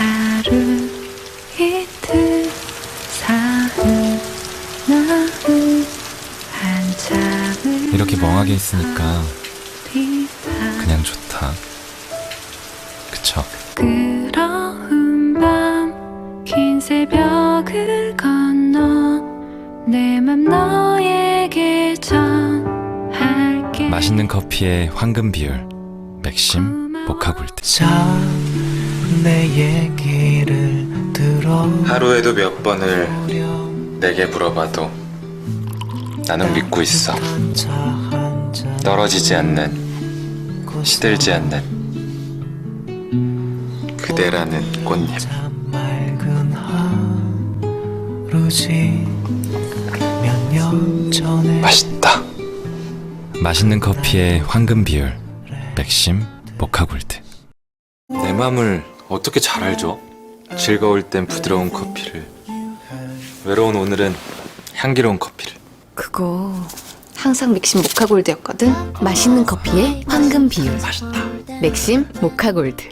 하루 이틀 사흘 나흘 한참을 이렇게 멍하게 있으니까 그냥 좋다. 그쵸? 그러운 밤긴 새벽을 건너 내 맘 너에게 전할게 맛있는 커피의 황금 비율. 맥심 모카골드. 자, 내 얘기를 들어 하루에도 몇 번을 내게 물어봐도 나는 믿고 있어. 떨어지지 않는, 시들지 않는 그대라는 꽃잎. 맛있다. 맛있는 커피의 황금 비율. 맥심 모카골드. 내 맘을 어떻게 잘 알죠? 즐거울 땐 부드러운 커피를, 외로운 오늘은 향기로운 커피를. 그거 항상 맥심 모카골드였거든. 맛있는 커피의 황금 비율. 맛있다. 맥심 모카골드.